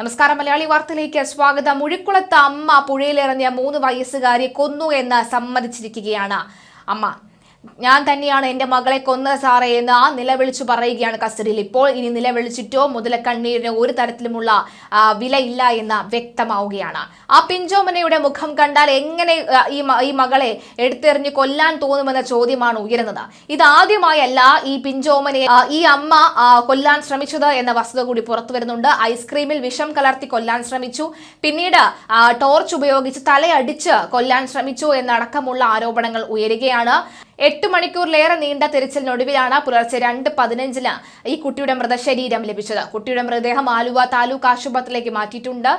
നമസ്കാരം മലയാളി വാർത്തയിലേക്ക് സ്വാഗതം. മുഴിക്കുളത്ത് അമ്മ പുഴയിലിറങ്ങിയ മൂന്ന് വയസ്സുകാരിയെ കൊന്നു എന്ന് സമ്മതിച്ചിരിക്കുകയാണ് അമ്മ. ഞാൻ തന്നെയാണ് എന്റെ മകളെ കൊന്ന സാറേ എന്ന് ആ നിലവിളിച്ചു പറയുകയാണ് കസ്റ്റഡിയിൽ. ഇപ്പോൾ ഇനി നിലവിളിച്ചിട്ടോ മുതലക്കണ്ണീരിന് ഒരു തരത്തിലുമുള്ള വിലയില്ല എന്ന് വ്യക്തമാവുകയാണ്. ആ പിഞ്ചോമനയുടെ മുഖം കണ്ടാൽ എങ്ങനെ ഈ ഈ മകളെ എടുത്തെറിഞ്ഞ് കൊല്ലാൻ തോന്നുമെന്ന ചോദ്യമാണ് ഉയരുന്നത്. ഇത് ഇതാദ്യമായല്ല ഈ പിഞ്ചോമനെ ഈ അമ്മ കൊല്ലാൻ ശ്രമിച്ചത് എന്ന വസ്തുത കൂടി പുറത്തു വരുന്നുണ്ട്. ഐസ്ക്രീമിൽ വിഷം കലർത്തി കൊല്ലാൻ ശ്രമിച്ചു. പിന്നീട് ടോർച്ച് ഉപയോഗിച്ച് തലയടിച്ച് കൊല്ലാൻ ശ്രമിച്ചു എന്നടക്കമുള്ള ആരോപണങ്ങൾ ഉയരുകയാണ്. എട്ട് മണിക്കൂറിലേറെ നീണ്ട തിരച്ചിലിനൊടുവിലാണ് പുലർച്ചെ രണ്ട് പതിനഞ്ചിന് ഈ കുട്ടിയുടെ മൃതശരീരം ലഭിച്ചത്. കുട്ടിയുടെ മൃതദേഹം ആലുവ താലൂക്ക് ആശുപത്രിയിലേക്ക് മാറ്റിയിട്ടുണ്ട്.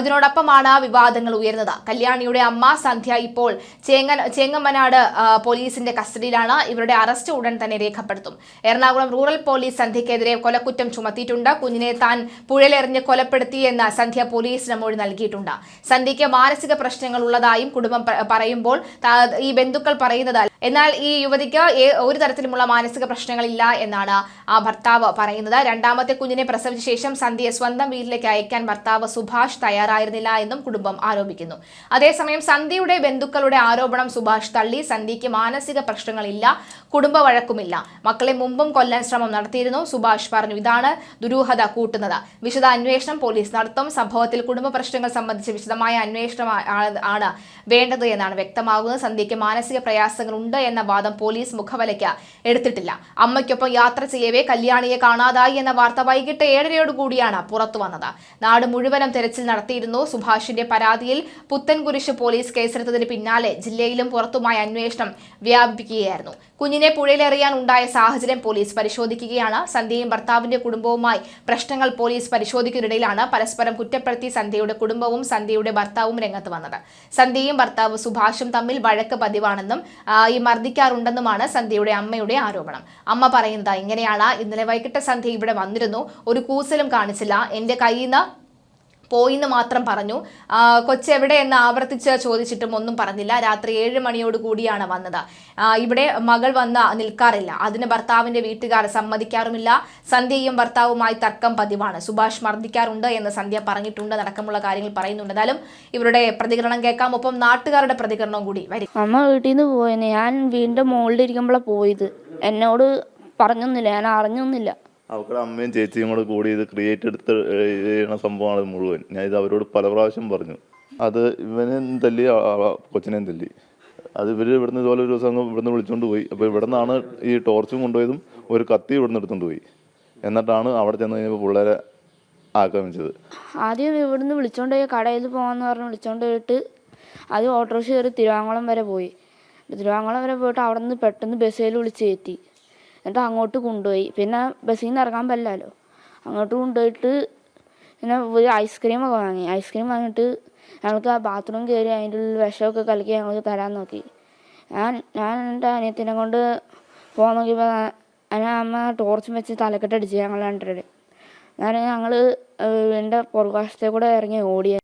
ഇതിനോടൊപ്പമാണ് വിവാദങ്ങൾ ഉയർന്നത്. കല്യാണിയുടെ അമ്മ സന്ധ്യ ഇപ്പോൾ ചേങ്ങ ചേങ്ങമ്മനാട് പോലീസിന്റെ കസ്റ്റഡിയിലാണ്. ഇവരുടെ അറസ്റ്റ് ഉടൻ തന്നെ രേഖപ്പെടുത്തും. എറണാകുളം റൂറൽ പോലീസ് സന്ധ്യക്കെതിരെ കൊലക്കുറ്റം ചുമത്തിയിട്ടുണ്ട്. കുഞ്ഞിനെ താൻ പുഴലെറിഞ്ഞ് കൊലപ്പെടുത്തിയെന്ന് സന്ധ്യ പോലീസിന് മൊഴി നൽകിയിട്ടുണ്ട്. സന്ധ്യയ്ക്ക് മാനസിക പ്രശ്നങ്ങൾ ഉള്ളതായും കുടുംബം പറയുമ്പോൾ ഈ ബന്ധുക്കൾ പറയുന്നത് എന്നാൽ ഈ യുവതിക്ക് ഒരു തരത്തിലുമുള്ള മാനസിക പ്രശ്നങ്ങളില്ല എന്നാണ് ആ ഭർത്താവ് പറയുന്നത്. രണ്ടാമത്തെ കുഞ്ഞിനെ പ്രസവിച്ച ശേഷം സന്ധ്യയെ സ്വന്തം വീട്ടിലേക്ക് അയക്കാൻ ഭർത്താവ് സുഭാഷ് തയ്യാറായിരുന്നില്ല എന്നും കുടുംബം ആരോപിക്കുന്നു. അതേസമയം സന്ധ്യയുടെ ബന്ധുക്കളുടെ ആരോപണം സുഭാഷ് തള്ളി. സന്ധ്യയ്ക്ക് മാനസിക പ്രശ്നങ്ങളില്ല കുടുംബ വഴക്കുമില്ല. മക്കളെ മുമ്പും കൊല്ലാൻ ശ്രമം നടത്തിയിരുന്നു. സുഭാഷ് പറഞ്ഞു ഇതാണ് ദുരൂഹത കൂട്ടുന്നത്. വിശദ അന്വേഷണം പോലീസ് നടത്തും. സംഭവത്തിൽ കുടുംബ പ്രശ്നങ്ങൾ സംബന്ധിച്ച് വിശദമായ അന്വേഷണം ആണ് വേണ്ടത് എന്നാണ് വ്യക്തമാകുന്നത്. സന്ധ്യയ്ക്ക് മാനസിക പ്രയാസങ്ങൾ ഉണ്ട് എന്ന വാദം പോലീസ് മുഖവലയ്ക്ക് എടുത്തിട്ടില്ല. അമ്മയ്ക്കൊപ്പം യാത്ര ചെയ്യവേ കല്യാണിയെ കാണാതായി എന്ന വാർത്ത വൈകിട്ട് ഏഴരയോട് കൂടിയാണ് പുറത്തു വന്നത്. നാട് മുഴുവനും തെരച്ചിൽ നടത്തിയിരുന്നു. സുഭാഷിന്റെ പരാതിയിൽ പുത്തൻകുരിശ് പോലീസ് കേസെടുത്തതിന് പിന്നാലെ ജില്ലയിലും പുറത്തുമായ അന്വേഷണം വ്യാപിപ്പിക്കുകയായിരുന്നു. കുഞ്ഞിനെ പുഴയിലെറിയാൻ ഉണ്ടായ സാഹചര്യം പോലീസ് പരിശോധിക്കുകയാണ്. സന്ധ്യയും ഭർത്താവിന്റെ കുടുംബവുമായി പ്രശ്നങ്ങൾ പോലീസ് പരിശോധിക്കുന്നതിനിടയിലാണ് പരസ്പരം കുറ്റപ്പെടുത്തി സന്ധ്യയുടെ കുടുംബവും സന്ധ്യയുടെ ഭർത്താവും രംഗത്ത് വന്നത്. സന്ധ്യയും ഭർത്താവ് സുഭാഷും തമ്മിൽ വഴക്ക് പതിവാണെന്നും ഈ ഈ മർദ്ദിക്കാറുണ്ടെന്നുമാണ് സന്ധ്യയുടെ അമ്മയുടെ ആരോപണം. അമ്മ പറയുന്നത് ഇങ്ങനെയാണ് ഇന്നലെ വൈകിട്ട് സന്ധ്യ ഇവിടെ വന്നിരുന്നു. ഒരു കൂസലും കാണിച്ചില്ല. എന്റെ കയ്യിൽ നിന്ന് പോയിന്ന് മാത്രം പറഞ്ഞു. കൊച്ചെവിടെ എന്ന് ആവർത്തിച്ച് ചോദിച്ചിട്ടും ഒന്നും പറഞ്ഞില്ല. രാത്രി ഏഴ് മണിയോട് കൂടിയാണ് വന്നത്. ഇവിടെ മകൾ വന്ന് നിൽക്കാറില്ല. അതിന് ഭർത്താവിന്റെ വീട്ടുകാർ സമ്മതിക്കാറുമില്ല. സന്ധ്യയും ഭർത്താവുമായി തർക്കം പതിവാണ്. സുഭാഷ് മർദ്ദിക്കാറുണ്ട് എന്ന് സന്ധ്യ പറഞ്ഞിട്ടുണ്ട്. അടക്കമുള്ള കാര്യങ്ങൾ പറയുന്നുണ്ട്. എന്നാലും ഇവരുടെ പ്രതികരണം കേൾക്കാം. ഒപ്പം നാട്ടുകാരുടെ പ്രതികരണവും കൂടി വരും അമ്മ വീട്ടിൽ നിന്ന് പോയെന്ന്. ഞാൻ വീണ്ടും മുകളിലിരിക്കുമ്പോഴാണ് പോയത്. എന്നോട് പറഞ്ഞൊന്നുമില്ല. ഞാൻ അറിഞ്ഞൊന്നുമില്ല. അവരുടെ അമ്മയും ചേച്ചിയും കൂടെ കൂടി ഇത് ക്രിയേറ്റ് എടുത്ത് ചെയ്യുന്ന സംഭവമാണ് മുഴുവൻ. ഞാൻ ഇത് അവരോട് പല പ്രാവശ്യം പറഞ്ഞു. അത് ഇവനെയും തല്ലി കൊച്ചിനെയും തല്ലി. അത് ഇവർ ഇവിടുന്ന് ഇതുപോലെ ഒരു ദിവസം ഇവിടുന്ന് വിളിച്ചുകൊണ്ട് പോയി. അപ്പോൾ ഇവിടെ നിന്നാണ് ഈ ടോർച്ചും കൊണ്ടുപോയതും ഒരു കത്തി ഇവിടുന്ന് എടുത്തുകൊണ്ട് പോയി. എന്നിട്ടാണ് അവിടെ ചെന്ന് കഴിഞ്ഞപ്പോൾ പിള്ളേരെ ആക്രമിച്ചത്. ആദ്യം ഇവിടുന്ന് വിളിച്ചോണ്ട് പോയി കടയിൽ പോകാമെന്ന് പറഞ്ഞ് വിളിച്ചോണ്ട് പോയിട്ട് ആദ്യം ഓട്ടോറിക്ഷ കയറി തിരുവാങ്കുളം വരെ പോയി. തിരുവാങ്കുളം വരെ പോയിട്ട് അവിടെ നിന്ന് പെട്ടെന്ന് ബസ്സിൽ വിളിച്ച് കയറ്റി. എന്നിട്ട് അങ്ങോട്ട് കൊണ്ടുപോയി. പിന്നെ ബസ്സിൽ നിന്ന് ഇറങ്ങാൻ പറ്റില്ലല്ലോ അങ്ങോട്ട് കൊണ്ടുപോയിട്ട് പിന്നെ ഒരു ഐസ്ക്രീം ഒക്കെ വാങ്ങി. ഐസ്ക്രീം വാങ്ങിയിട്ട് ഞങ്ങൾക്ക് ആ ബാത്റൂം കയറി അതിന്റെ ഉള്ളിൽ വിഷമൊക്കെ കലക്കി ഞങ്ങൾക്ക് തരാൻ നോക്കി. ഞാൻ ഞാൻ എന്റെ അനിയത്തിനെ കൊണ്ട് പോകാൻ നോക്കിയപ്പോൾ അതിനെ അമ്മ ടോർച്ചും വെച്ച് തലക്കെട്ടടിച്ച് ഞങ്ങൾ രണ്ടുപേരും ഞാൻ ഞങ്ങൾ എന്റെ പുറകുവശത്തെ കൂടെ ഇറങ്ങി ഓടിയ